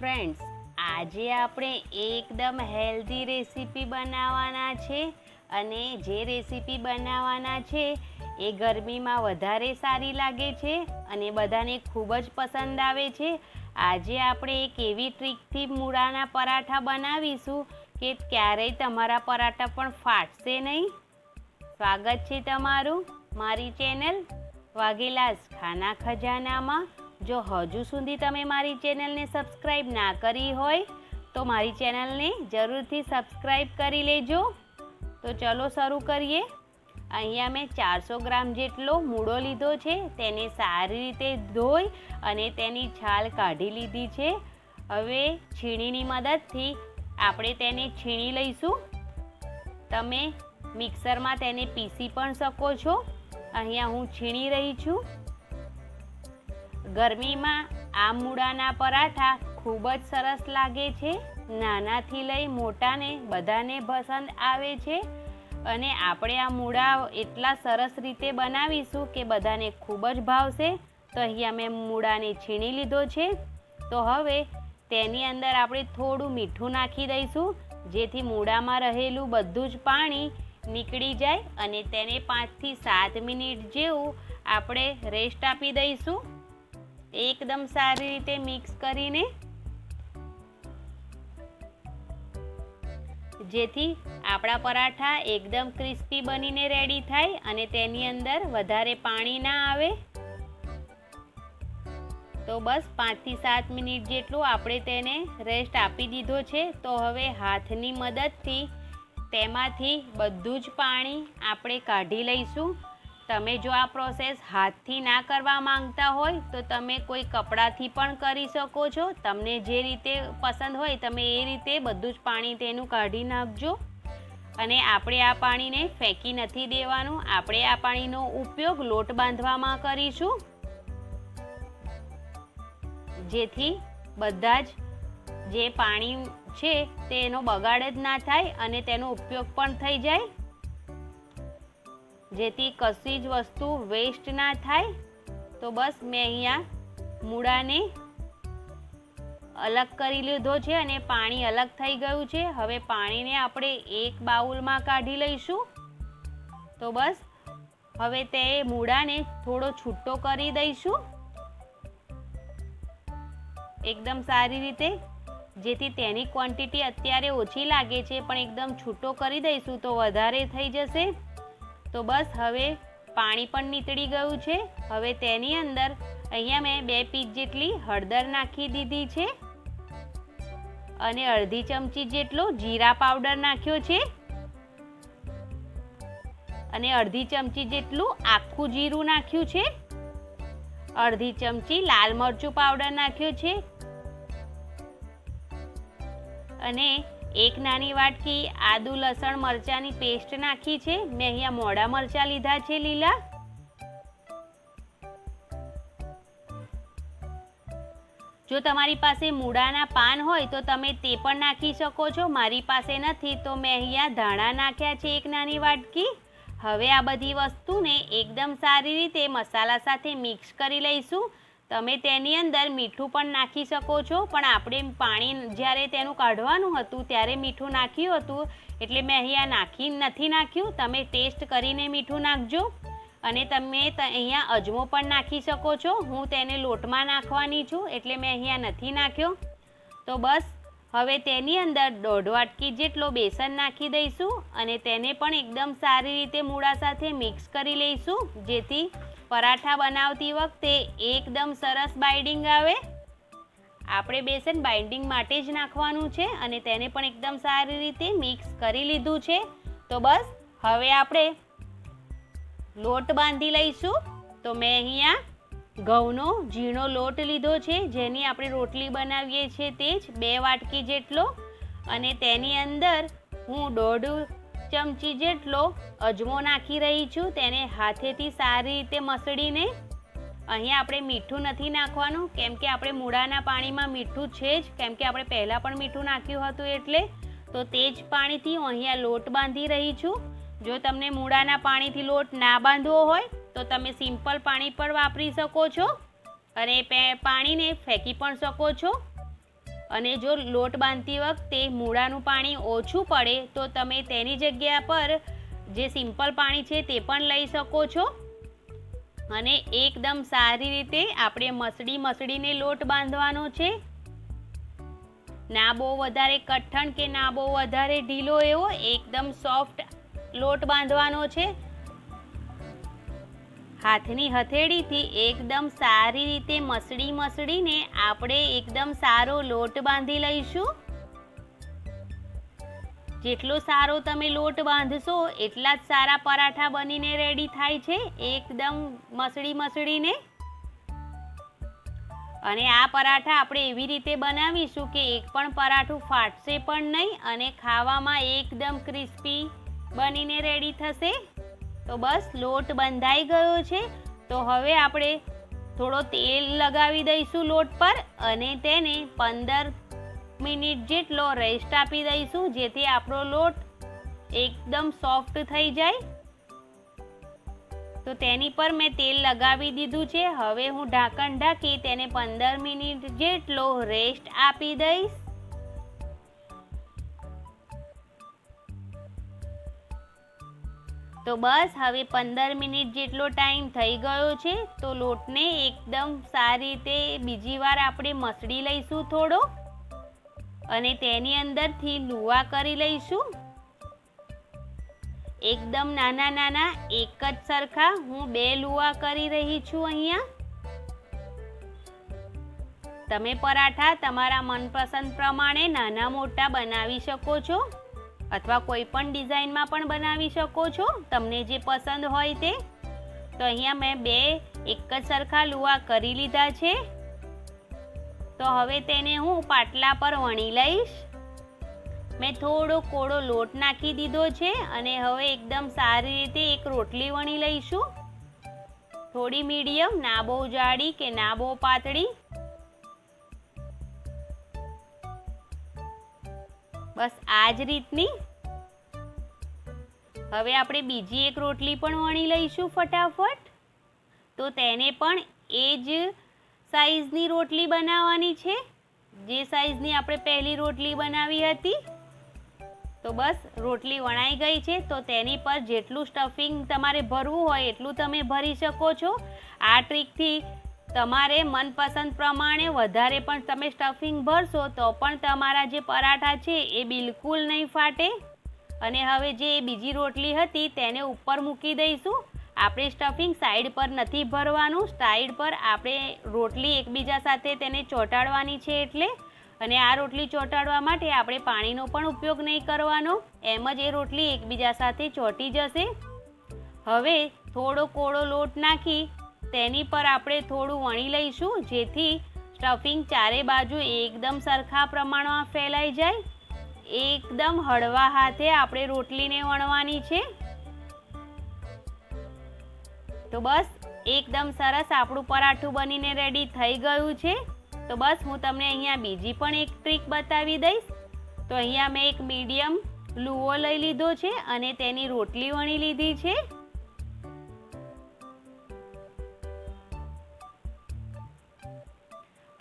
Friends આજે આપણે એકદમ હેલ્ધી રેસીપી બનાવવાના છે અને જે રેસીપી બનાવવાના છે એ ગરમીમાં વધારે સારી લાગે છે અને બધાને ખૂબ જ પસંદ આવે છે. આજે આપણે એક એવી ટ્રીકથી મૂળાના પરાઠા બનાવીશું કે ક્યારેય તમારા પરાઠા પણ ફાટશે નહીં. સ્વાગત છે તમારું મારી ચેનલ વાઘેલાસ ખાના ખજાનામાં. જો હજુ સુધી તમે મારી ચેનલને સબસ્ક્રાઈબ ના કરી હોય, તો મારી ચેનલને જરૂરથી સબસ્ક્રાઈબ કરી લેજો. તો ચલો શરૂ કરીએ. અહીંયા મેં ચારસો ગ્રામ જેટલો મૂળો લીધો છે, તેને સારી રીતે ધોઈ અને તેની છાલ કાઢી લીધી છે. હવે છીણીની મદદથી આપણે તેને છીણી લઈશું. તમે મિક્સરમાં તેને પીસી પણ શકો છો. અહીંયા હું છીણી રહી છું. ગરમીમાં આ મૂળાના પરાઠા ખૂબ જ સરસ લાગે છે. નાનાથી લઈ મોટાને બધાને પસંદ આવે છે. અને આપણે આ મૂળા એટલા સરસ રીતે બનાવીશું કે બધાને ખૂબ જ ભાવશે. તો અહીંયા મેં મૂળાને છીણી લીધો છે. તો હવે તેની અંદર આપણે થોડું મીઠું નાખી દઈશું. જેથી મૂળામાં રહેલું બધું જ પાણી નીકળી જાય અને તેને પાંચથી સાત મિનિટ જેવું આપણે રેસ્ટ આપી દઈશું. એકદમ સારી રીતે મિક્સ કરીને જેથી આપણા પરાઠા એકદમ ક્રિસ્પી બનીને રેડી થાય અને તેની અંદર વધારે પાણી ના આવે. તો બસ પાંચથી સાત મિનિટ જેટલું આપણે તેને રેસ્ટ આપી દીધો છે. તો હવે હાથની મદદથી તેમાંથી બધું જ પાણી આપણે કાઢી લઈશું. તમે જો આ પ્રોસેસ હાથથી ના કરવા માંગતા હોય, તો તમે કોઈ કપડાથી પણ કરી શકો છો. તમને જે રીતે પસંદ હોય, તમે એ રીતે બધું જ પાણી તેનું કાઢી નાખજો. અને આપણે આ પાણીને ફેંકી નથી દેવાનું. આપણે આ પાણીનો ઉપયોગ લોટ બાંધવામાં કરીશું. જેથી બધા જ જે પાણી છે, તેનો બગાડ જ ના થાય અને તેનો ઉપયોગ પણ થઈ જાય. જેથી કશી જ વસ્તુ વેસ્ટ ના થાય, તો બસ મેં અહીંયા મૂળાને અલગ કરી લીધો છે અને પાણી અલગ થઈ ગયું છે. હવે પાણીને આપણે એક બાઉલમાં કાઢી લઈશું. તો બસ, હવે તે મૂળાને થોડો છૂટો કરી દઈશું. એકદમ સારી રીતે, જેથી તેની ક્વોન્ટિટી અત્યારે ઓછી લાગે છે, પણ એકદમ છૂટો કરી દઈશું તો વધારે થઈ જશે. તો બસ હવે પાણી પણ નીતળી ગયું છે. હવે તેની અંદર અહીંયા મેં બે પીચ જેટલી હળદર નાખી દીધી છે. અને અડધી ચમચી જેટલો જીરા પાવડર નાખ્યો છે. અને અડધી ચમચી જેટલું આખું જીરું નાખ્યું છે. અડધી ચમચી લાલ મરચું પાવડર નાખ્યો છે. અને એક નાની વાટકી આદુ, લસણ, મરચાંની પેસ્ટ નાખી છે. મેં અહીંયા મોડા મરચાં લીધા છે, લીલા. જો તમારી પાસે મૂળાના પાન હોય તો તમે તે પણ નાખી શકો છો. મારી પાસે નથી, તો મેં અહીંયા ધાણા નાખ્યા છે એક નાની વાટકી. હવે આ બધી વસ્તુને એકદમ સારી રીતે મસાલા સાથે મિક્સ કરી લઈશું. તમે તેની અંદર મીઠું પણ નાખી શકો છો, પણ આપણે પાણી જ્યારે તેનું કાઢવાનું હતું, ત્યારે મીઠું નાખ્યું હતું, એટલે મેં અહીંયા નાખી નથી નાખ્યું. તમે ટેસ્ટ કરીને મીઠું નાખજો અને તમે અહીંયા અજમો પણ નાખી શકો છો. હું તેને લોટમાં નાખવાની છું, એટલે મેં અહીંયા નથી નાખ્યો. તો બસ, હવે તેની અંદર દોઢ વાટકી જેટલો બેસન નાખી દઈશું અને તેને પણ એકદમ સારી રીતે મૂળા સાથે મિક્સ કરી લઈશું, જેથી પરાઠા બનાવતી વખતે એકદમ સરસ બાઇડિંગ આવે. આપણે બેસન બાઇન્ડિંગ માટે જ નાખવાનું છે અને તેને પણ એકદમ સારી રીતે મિક્સ કરી લીધું છે. તો બસ, હવે આપણે લોટ બાંધી લઈશું. તો મેં અહીંયા ઘઉંનો ઝીણો લોટ લીધો છે, જેની આપણે રોટલી બનાવીએ છીએ તે જ બે વાટકી જેટલો. અને તેની અંદર હું દોઢ ચમચી જેટલો અજમો નાખી રહી છું, તેને હાથેથી સારી રીતે મસળીને. અહીંયા આપણે મીઠું નથી નાખવાનું, કેમ કે આપણે મૂળાના પાણીમાં મીઠું છે જ, કેમ કે આપણે પહેલાં પણ મીઠું નાખ્યું હતું એટલે. તો તે જ પાણીથી હું અહીંયા લોટ બાંધી રહી છું. જો તમને મૂળાના પાણીથી લોટ ના બાંધવો હોય, તો તમે સિમ્પલ પાણી પણ વાપરી શકો છો. અને પાણીને ફેંકી પણ શકો છો. અને જો લોટ બાંધતી વખતે મૂળાનું પાણી ઓછું પડે, તો તમે તેની જગ્યા પર જે સિમ્પલ પાણી છે તે પણ લઈ શકો છો. અને એકદમ સારી રીતે આપણે મસળી મસળીને લોટ બાંધવાનો છે. ના બહુ વધારે કઠણ કે ના બહુ વધારે ઢીલો એવો એકદમ સોફ્ટ લોટ બાંધવાનો છે. હાથની હથેળીથી એકદમ સારી રીતે મસળી મસળીને આપણે એકદમ સારો લોટ બાંધી લઈશું. જેટલો સારો તમે લોટ બાંધશો એટલા જ સારા પરાઠા બનીને રેડી થાય છે એકદમ મસળી મસળીને. અને આ પરાઠા આપણે એવી રીતે બનાવીશું કે એક પણ પરાઠું ફાટશે પણ નહીં અને ખાવામાં એકદમ ક્રિસ્પી બનીને રેડી થશે. તો બસ લોટ બંધાઈ ગયો છે. તો હવે આપણે થોડો તેલ લગાવી દઈશું લોટ પર અને તેને પંદર મિનિટ જેટલો રેસ્ટ આપી દઈશું, જેથી આપણો લોટ એકદમ સોફ્ટ થઈ જાય. તો તેની પર મેં તેલ લગાવી દીધું છે. હવે હું ઢાંકણ ઢાંકી તેને પંદર મિનિટ જેટલો રેસ્ટ આપી દઈશ. તો બસ, હવે પંદર મિનિટ જેટલો ટાઈમ થઈ ગયો છે, તો લોટને એકદમ સારી રીતે બીજી વાર આપણે મસળી લઈશું થોડો અને તેની અંદરથી લુવા કરી લઈશું. એકદમ નાના નાના, એક જ સરખા હું બે લુવા કરી રહી છું અહીંયા. તમે પરાઠા તમારા મનપસંદ પ્રમાણે નાના મોટા બનાવી શકો છો. અથવા કોઈ પણ ડિઝાઇનમાં પણ બનાવી શકો છો, તમને જે પસંદ હોય તે. તો અહીંયા મેં બે, એક જ સરખા લુવા કરી લીધા છે. તો હવે તેને હું પાટલા પર વણી લઈશ. મેં થોડો કોળો લોટ નાખી દીધો છે અને હવે એકદમ સારી રીતે એક રોટલી વણી લઈશું. થોડી મીડિયમ, ના બહુ જાડી કે ના બહુ પાતળી. બસ આ જ રીતની. હવે આપણે બીજી એક રોટલી પણ વણી લઈશું ફટાફટ. તો તેને પણ એ જ સાઈઝની રોટલી બનાવવાની છે. જે સાઈઝની આપણે પહેલી રોટલી બનાવી હતી. તો બસ રોટલી વણાઈ ગઈ છે. તો તેની પર જેટલું સ્ટફિંગ તમારે ભરવું હોય એટલું તમે ભરી શકો છો. આ ટ્રીકથી તમારે મનપસંદ પ્રમાણે વધારે પણ તમે સ્ટફિંગ ભરશો તો પણ તમારા જે પરાઠા છે એ બિલકુલ નહીં ફાટે. અને હવે જે બીજી રોટલી હતી તેને ઉપર મૂકી દઈશું. આપણે સ્ટફિંગ સાઈડ પર નથી ભરવાનું સાઈડ પર આપણે રોટલી એકબીજા સાથે તેને ચોંટાડવાની છે એટલે. અને આ રોટલી ચોંટાડવા માટે આપણે પાણીનો પણ ઉપયોગ નહીં કરવાનો, એમ જ એ રોટલી એકબીજા સાથે ચોંટી જશે. હવે થોડો કોળો લોટ નાખી તેની પર આપણે થોડું વણી લઈશું, જેથી સ્ટફિંગ ચારે બાજુ એકદમ સરખા પ્રમાણમાં ફેલાઈ જાય. એકદમ હળવા હાથે આપણે રોટલીને વણવાની છે. તો બસ, એકદમ સરસ આપણું પરાઠું બનીને રેડી થઈ ગયું છે. તો બસ, હું તમને અહીંયા બીજી પણ એક ટ્રીક બતાવી દઈશ. તો અહીંયા મેં એક મીડિયમ લુઓ લઈ લીધો છે અને તેની રોટલી વણી લીધી છે.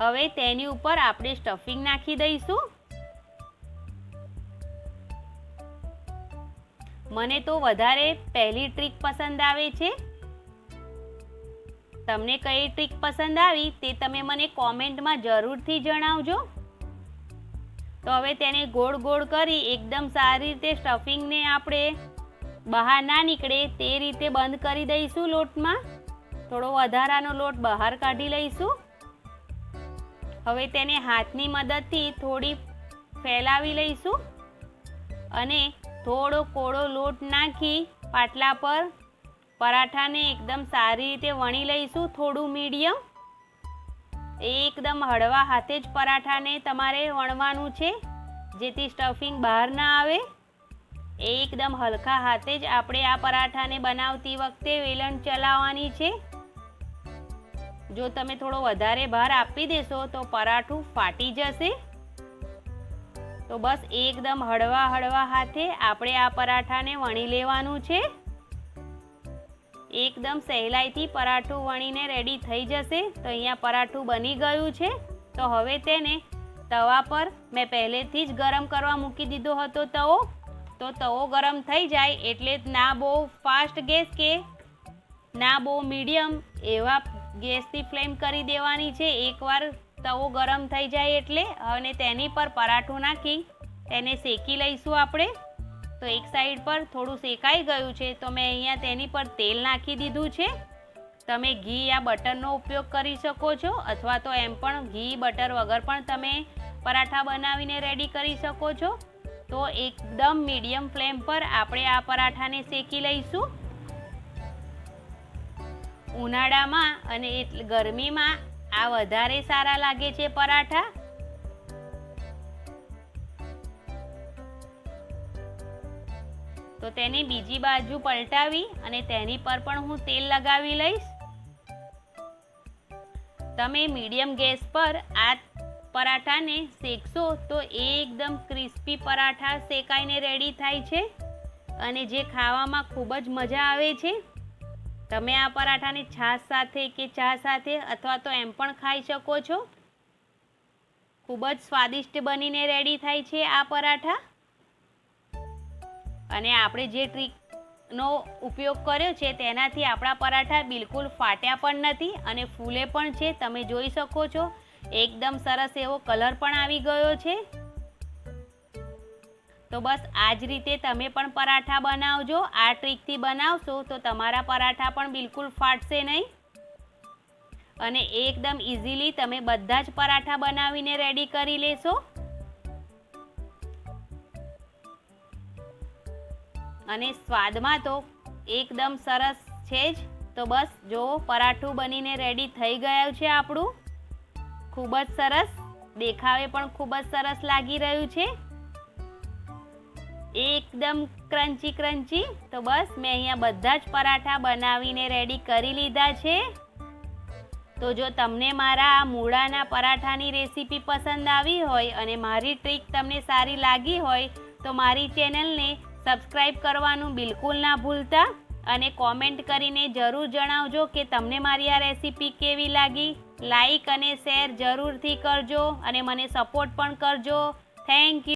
હવે તેની ઉપર આપણે સ્ટફિંગ નાખી દઈશું. મને તો વધારે પહેલી ટ્રીક પસંદ આવે છે. તમને કઈ ટ્રીક પસંદ આવી તે તમે મને કોમેન્ટમાં જરૂરથી જણાવજો. તો હવે તેને ગોળ ગોળ કરી એકદમ સારી રીતે સ્ટફિંગને આપણે બહાર ના નીકળે તે રીતે બંધ કરી દઈશું લોટમાં. થોડો વધારાનો લોટ બહાર કાઢી લઈશું. હવે તેને હાથની મદદથી થોડી ફેલાવી લઈશું અને થોડો કોળો લોટ નાખી પાટલા પર પરાઠાને એકદમ સારી રીતે વણી લઈશું થોડું મીડિયમ. એકદમ હળવા હાથે જ પરાઠાને તમારે વણવાનું છે, જેથી સ્ટફિંગ બહાર ના આવે. એકદમ હલકા હાથે જ આપણે આ પરાઠાને બનાવતી વખતે વેલણ ચલાવવાની છે. જો તમે થોડો વધારે ભાર આપી દેશો તો પરાઠું ફાટી જશે. તો બસ એકદમ હળવા હળવા હાથે આપણે આ પરાઠાને વણી લેવાનું છે. એકદમ સહેલાઈથી પરાઠું વણીને રેડી થઈ જશે. તો અહીંયા પરાઠું બની ગયું છે. તો હવે તેને તવા પર મેં પહેલેથી જ ગરમ કરવા મૂકી દીધો હતો તવો. તો તવો ગરમ થઈ જાય એટલે ના બહુ ફાસ્ટ ગેસ કે, ના બહુ મીડિયમ એવા ગેસની ફ્લેમ કરી દેવાની છે. એકવાર તવો ગરમ થઈ જાય એટલે અને તેની પર પરાઠું નાખી તેને શેકી લઈશું આપણે. તો એક સાઈડ પર થોડું શેકાઈ ગયું છે તો મેં અહીંયા તેની પર તેલ નાખી દીધું છે. તમે ઘી યા બટરનો ઉપયોગ કરી શકો છો અથવા તો એમ પણ ઘી, બટર વગર પણ તમે પરાઠા બનાવીને રેડી કરી શકો છો. તો એકદમ મીડિયમ ફ્લેમ પર આપણે આ પરાઠાને શેકી લઈશું. ઉનાળામાં અને ગરમીમાં આ વધારે સારા લાગે છે પરાઠા? તો તેને બીજી બાજુ પલટાવી અને તેની પર પણ હું તેલ લગાવી લઈશ. તમે મીડિયમ ગેસ પર આ પરાઠાને શેકશો તો એકદમ ક્રિસ્પી પરાઠા શેકાઈને રેડી થાય છે. અને જે ખાવામાં ખૂબ જ મજા આવે છે. તમે આ પરાઠાને છાશ સાથે કે ચા સાથે અથવા તો એમ પણ ખાઈ શકો છો? ખૂબ જ સ્વાદિષ્ટ બનીને રેડી થાય છે આ પરાઠા. અને આપણે જે ટ્રીકનો ઉપયોગ કર્યો છે તેનાથી આપણા પરાઠા બિલકુલ ફાટ્યા પણ નથી અને ફૂલે પણ છે, તમે જોઈ શકો છો. એકદમ સરસ એવો કલર પણ આવી ગયો છે. તો બસ આ જ રીતે તમે પણ પરાઠા બનાવજો. આ ટ્રીકથી બનાવશો તો તમારા પરાઠા પણ બિલકુલ ફાટશે નહીં. અને એકદમ ઇઝીલી તમે બધા જ પરાઠા બનાવીને રેડી કરી લેશો. અને સ્વાદમાં તો એકદમ સરસ છે જ. તો બસ જો પરાઠું બનીને રેડી થઈ ગયું છે આપણું. ખૂબ જ સરસ. દેખાવે પણ ખૂબ જ સરસ લાગી રહ્યું છે. એકદમ ક્રન્ચી ક્રન્ચી તો બસ, મેં અહીંયા બધા જ પરાઠા બનાવીને રેડી કરી લીધા છે. તો જો તમને મારા આ મૂળાના પરાઠાની રેસીપી પસંદ આવી હોય અને મારી ટ્રીક તમને સારી લાગી હોય, તો મારી ચેનલને સબસ્ક્રાઈબ કરવાનું બિલકુલ ના ભૂલતા અને કોમેન્ટ કરીને જરૂર જણાવજો કે તમને મારી આ રેસીપી કેવી લાગી. લાઈક અને શેર જરૂરથી કરજો અને મને સપોર્ટ પણ કરજો. Thank you